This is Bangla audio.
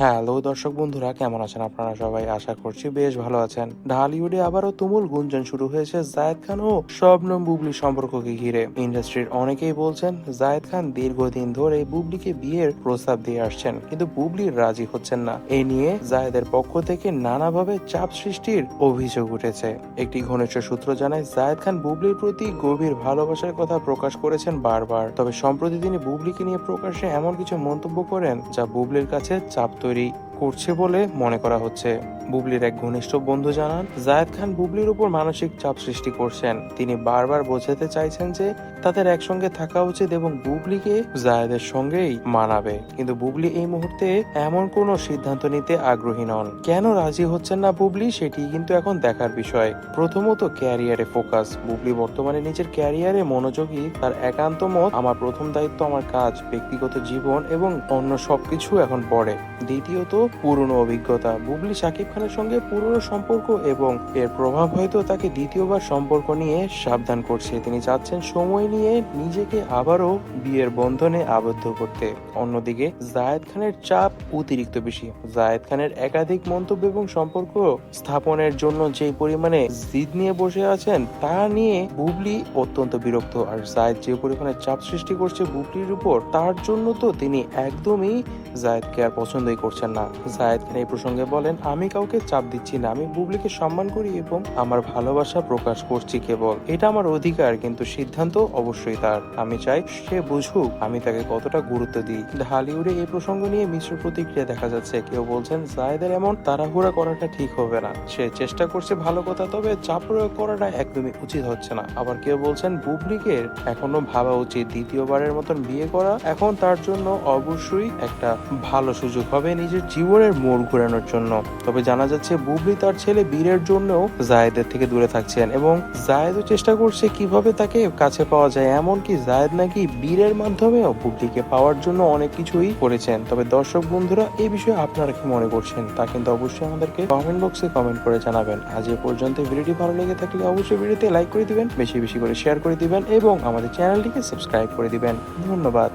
হ্যালো দর্শক বন্ধুরা, কেমন আছেন আপনারা সবাই? আশা করছি বেশ ভালো আছেন। ঢালিউডে আবারও তুমুল গুঞ্জন শুরু হয়েছে জায়েদ খান ও শবনম বুবলি সম্পর্ককে ঘিরে। ইন্ডাস্ট্রির অনেকেই বলছেন, জায়েদ খান দীর্ঘদিন ধরে বুবলিকে বিয়ের প্রস্তাব দিয়ে আসছেন, কিন্তু বুবলি রাজি হচ্ছেন না। এ নিয়ে জায়েদের পক্ষ থেকে নানাভাবে চাপ সৃষ্টির অভিযোগ উঠেছে। একটি ঘনিষ্ঠ সূত্র জানায়, জায়েদ খান বুবলির প্রতি গভীর ভালোবাসার কথা প্রকাশ করেছেন বারবার। তবে সম্প্রতি তিনি বুবলিকে নিয়ে প্রকাশ্যে এমন কিছু মন্তব্য করেন, যা বুবলির কাছে চাপ তৈরি করছে বলে মনে করা হচ্ছে। বুবলির এক ঘনিষ্ঠ বন্ধু জানান, জায়েদ খান বুবলির উপর মানসিক চাপ সৃষ্টি করছেন। তিনি বারবার বোঝাতে চাইছেন যে তাদের একসঙ্গে থাকা উচিত এবং বুবলিকে জায়েদের সঙ্গেই মানাবে। কিন্তু বুবলি এই মুহূর্তে এমন কোনো সিদ্ধান্ত নিতে আগ্রহী নন। কেন রাজি হচ্ছেন না বুবলি সেটি কিন্তু এখন দেখার বিষয়। প্রথমত ক্যারিয়ারে ফোকাস। বুবলি বর্তমানে নিজের ক্যারিয়ারে মনোযোগী। তার একান্ত মত, আমার প্রথম দায়িত্ব আমার কাজ, ব্যক্তিগত জীবন এবং অন্য সবকিছু এখন পড়ে। দ্বিতীয়ত পুরনো অভিজ্ঞতা। বুবলি শাকিব খানের সঙ্গে পুরনো সম্পর্ক এবং এর প্রভাব হয়তো তাকে দ্বিতীয়বার সম্পর্ক নিয়ে সাবধান করছে। তিনি চাচ্ছেন সময় নিয়ে নিজেকে আবারও বিয়ের বন্ধনে আবদ্ধ করতে। অন্যদিকে, জায়েদ খানের চাপ অতিরিক্ত বেশি। জায়েদ খানের একাধিক মন্তব্য এবং সম্পর্ক স্থাপনের জন্য যে পরিমাণে জিদ নিয়ে বসে আছেন, তা নিয়ে বুবলি অত্যন্ত বিরক্ত। আর জায়েদ যে পরিমাণে চাপ সৃষ্টি করছে বুবলির উপর, তার জন্য তো তিনি একদমই জায়েদকে আর পছন্দই করছেন না। জায়েদ খান এই প্রসঙ্গে বলেন, আমি কাউকে চাপ দিচ্ছি না, আমি বুবলিকে সম্মান করি এবং আমার ভালোবাসা প্রকাশ করছি কেবল। এটা আমার অধিকার, কিন্তু সিদ্ধান্ত অবশ্যই তার। আমি চাই সে বুঝুক আমি তাকে কতটা গুরুত্ব দিই। ঢালিউডে এই প্রসঙ্গ নিয়ে মিশ্র প্রতিক্রিয়া দেখা যাচ্ছে। কেউ বলছেন জায়েদের এমন তাড়াহুড়া করাটা ঠিক হবে না। সে চেষ্টা করছে ভালো কথা, তবে চাপ প্রয়োগ করাটা একদমই উচিত হচ্ছে না। আবার কেউ বলছেন, বুবলিকে এখনও ভাবা উচিত। দ্বিতীয়বারের মতন বিয়ে করা এখন তার জন্য অবশ্যই একটা ভালো সুযোগ হবে নিজের জীবনের মোড় ঘোরানোর জন্য। তবে জানা যাচ্ছে, বুবলি তার ছেলে বীরের জন্যও জায়েদের থেকে দূরে থাকছেন এবং জায়েদও চেষ্টা করছে কীভাবে তাকে কাছে পাওয়া যায়, এমনকি জায়েদ নাকি বীরের মাধ্যমেও বুবলিকে পাওয়ার জন্য অনেক কিছুই করেছেন। তবে দর্শক বন্ধুরা এই বিষয়ে আপনারা কি মনে করছেন তা কিন্তু অবশ্যই আমাদেরকে কমেন্ট বক্সে কমেন্ট করে জানাবেন। আজ এ পর্যন্ত ভিডিওটি ভালো লেগে থাকলে অবশ্যই ভিডিওতে লাইক করে দিবেন, বেশি বেশি করে শেয়ার করে দিবেন এবং আমাদের চ্যানেলটিকে সাবস্ক্রাইব করে দিবেন। ধন্যবাদ।